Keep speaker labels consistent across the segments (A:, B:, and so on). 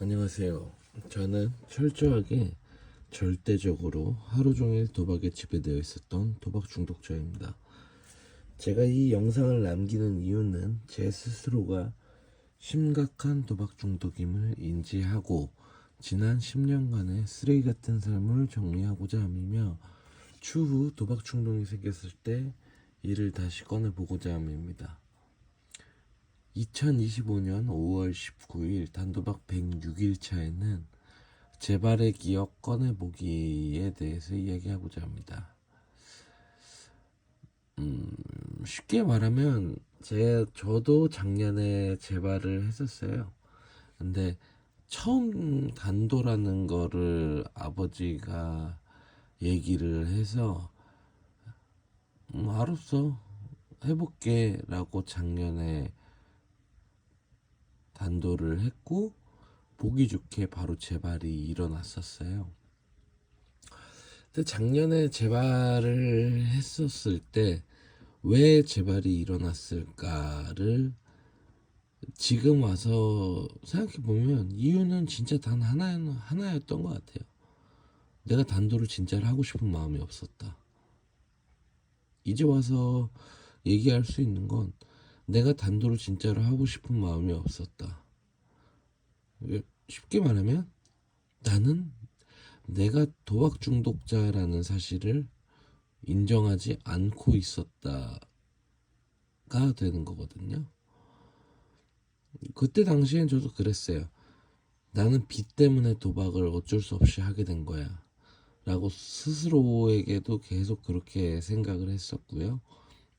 A: 안녕하세요. 저는 철저하게 절대적으로 하루 종일 도박에 지배되어 있었던 도박 중독자입니다. 제가 이 영상을 남기는 이유는 제 스스로가 심각한 도박 중독임을 인지하고 지난 10년간의 쓰레기 같은 삶을 정리하고자 함이며 추후 도박 충동이 생겼을 때 이를 다시 꺼내보고자 함입니다. 2025년 5월 19일 단도박 106일 차에는 재발의 기억 꺼내보기에 대해서 이야기하고자 합니다. 음, 쉽게 말하면 제 저도 작년에 재발을 했었어요. 근데 처음 단도라는 거를 아버지가 얘기를 해서 음, 알았어 해볼게라고 작년에 단도를 했고 보기 좋게 바로 재발이 일어났었어요. 근데 작년에 재발을 했었을 때 왜 재발이 일어났을까를 지금 와서 생각해 보면 이유는 진짜 단 하나 하나였던 것 같아요. 내가 단도를 진짜로 하고 싶은 마음이 없었다. 이제 와서 얘기할 수 있는 건 내가 단도를 진짜로 하고 싶은 마음이 없었다. 쉽게 말하면 나는 내가 도박 중독자라는 사실을 인정하지 않고 있었다가 되는 거거든요. 그때 당시엔 저도 그랬어요. 나는 빚 때문에 도박을 어쩔 수 없이 하게 된 거야. 라고 스스로에게도 계속 그렇게 생각을 했었고요.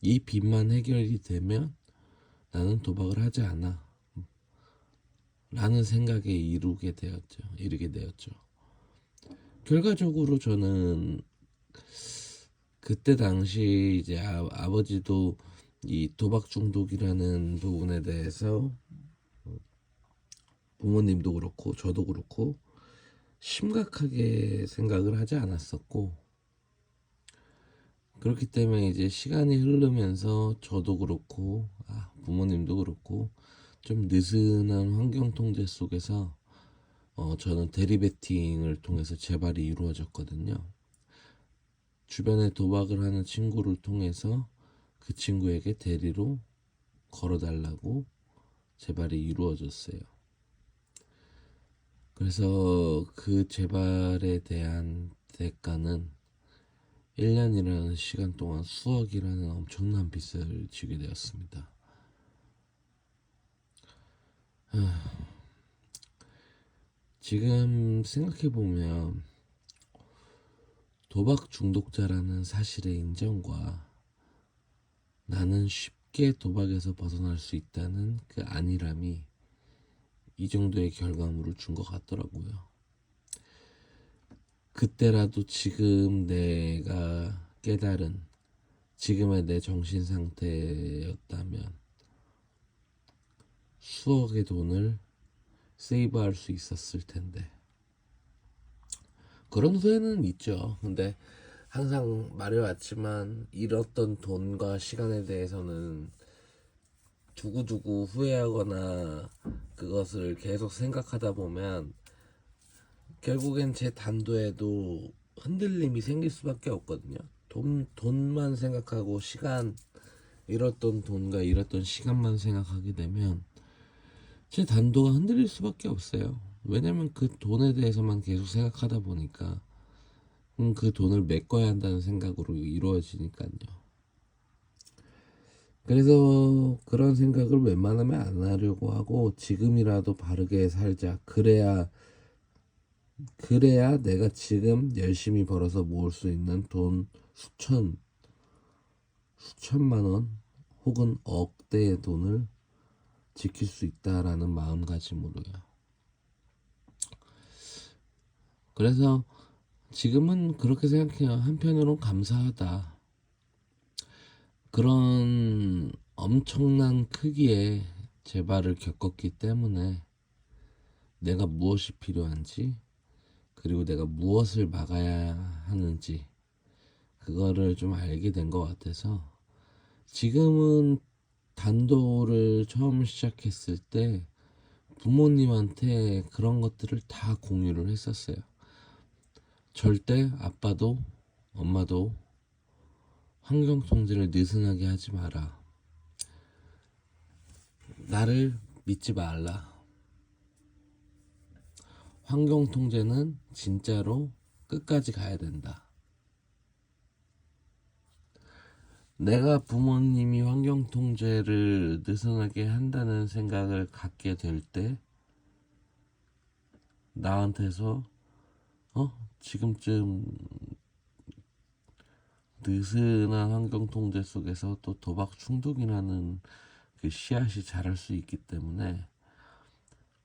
A: 이 빚만 해결이 되면 나는 도박을 하지 않아. 라는 생각에 이루게 되었죠. 이르게 되었죠. 결과적으로 저는 그때 당시 이제 아, 아버지도 이 도박 중독이라는 부분에 대해서 부모님도 그렇고 저도 그렇고 심각하게 생각을 하지 않았었고 그렇기 때문에 이제 시간이 흐르면서 저도 그렇고 아, 부모님도 그렇고 좀 느슨한 환경 통제 속에서 어, 저는 대리베팅을 통해서 재발이 이루어졌거든요. 주변에 도박을 하는 친구를 통해서 그 친구에게 대리로 걸어달라고 재발이 이루어졌어요. 그래서 그 재발에 대한 대가는 1년이라는 시간 동안 수억이라는 엄청난 빚을 지게 되었습니다. 지금 생각해보면 도박 중독자라는 사실의 인정과 나는 쉽게 도박에서 벗어날 수 있다는 그 안일함이 이 정도의 결과물을 준 것 같더라고요. 그때라도 지금 내가 깨달은 지금의 내 정신 상태였다면 수억의 돈을 세이브할 수 있었을 텐데 그런 후회는 있죠. 근데 항상 말해왔지만 잃었던 돈과 시간에 대해서는 두고두고 후회하거나 그것을 계속 생각하다 보면 결국엔 제 단도에도 흔들림이 생길 수밖에 없거든요. 돈, 돈만 생각하고 시간, 잃었던 돈과 잃었던 시간만 생각하게 되면 제 단도가 흔들릴 수밖에 없어요. 왜냐면 그 돈에 대해서만 계속 생각하다 보니까 음, 그 돈을 메꿔야 한다는 생각으로 이루어지니까요. 그래서 그런 생각을 웬만하면 안 하려고 하고 지금이라도 바르게 살자. 그래야 그래야 내가 지금 열심히 벌어서 모을 수 있는 돈 수천 수천만 원 혹은 억대의 돈을 지킬 수 있다라는 마음가짐으로요. 그래서 지금은 그렇게 생각해요. 한편으론 감사하다. 그런 엄청난 크기의 재발을 겪었기 때문에 내가 무엇이 필요한지 그리고 내가 무엇을 막아야 하는지 그거를 좀 알게 된 것 같아서 지금은 단도를 처음 시작했을 때 부모님한테 그런 것들을 다 공유를 했었어요. 절대 아빠도 엄마도 환경 통제를 느슨하게 하지 마라. 나를 믿지 말라. 환경 통제는 진짜로 끝까지 가야 된다. 내가 부모님이 환경 통제를 느슨하게 한다는 생각을 갖게 될 때 나한테서 어 지금쯤 느슨한 환경 통제 속에서 또 도박 중독이라는 그 씨앗이 자랄 수 있기 때문에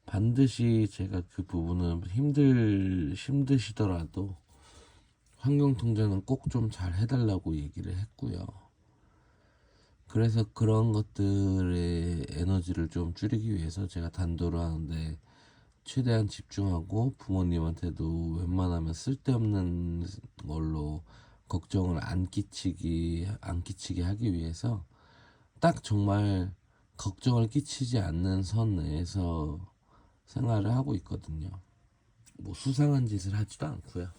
A: 반드시 제가 그 부분은 힘들 힘드시더라도 환경 통제는 꼭 좀 잘 해달라고 얘기를 했고요. 그래서 그런 것들의 에너지를 좀 줄이기 위해서 제가 단도를 하는데 최대한 집중하고 부모님한테도 웬만하면 쓸데없는 걸로 걱정을 안 끼치기 안 끼치게 하기 위해서 딱 정말 걱정을 끼치지 않는 선 내에서 생활을 하고 있거든요. 뭐 수상한 짓을 하지도 않고요.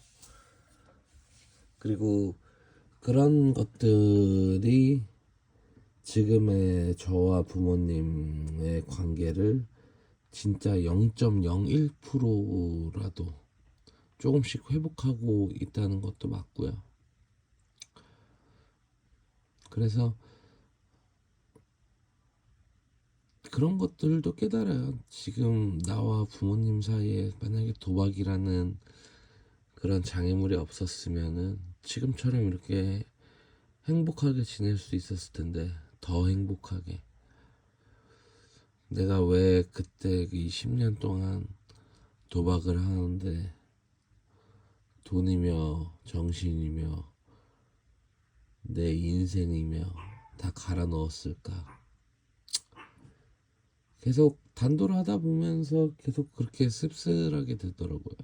A: 그리고 그런 것들이 지금의 저와 부모님의 관계를 진짜 0.01%라도 조금씩 회복하고 있다는 것도 맞고요. 그래서 그런 것들도 깨달아요. 지금 나와 부모님 사이에 만약에 도박이라는 그런 장애물이 없었으면은 지금처럼 이렇게 행복하게 지낼 수 있었을 텐데 더 행복하게. 내가 왜 그때 이 10년 동안 도박을 하는데 돈이며 정신이며 내 인생이며 다 갈아 넣었을까? 계속 단도를 하다 보면서 계속 그렇게 씁쓸하게 되더라고요.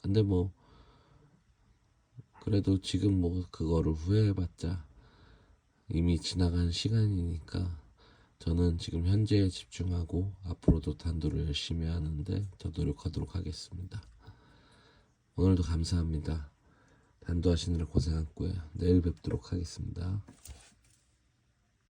A: 근데 뭐 그래도 지금 뭐 그거를 후회해봤자 이미 지나간 시간이니까 저는 지금 현재에 집중하고 앞으로도 단도를 열심히 하는데 더 노력하도록 하겠습니다. 오늘도 감사합니다. 단도하시느라 고생했고요. 내일 뵙도록 하겠습니다.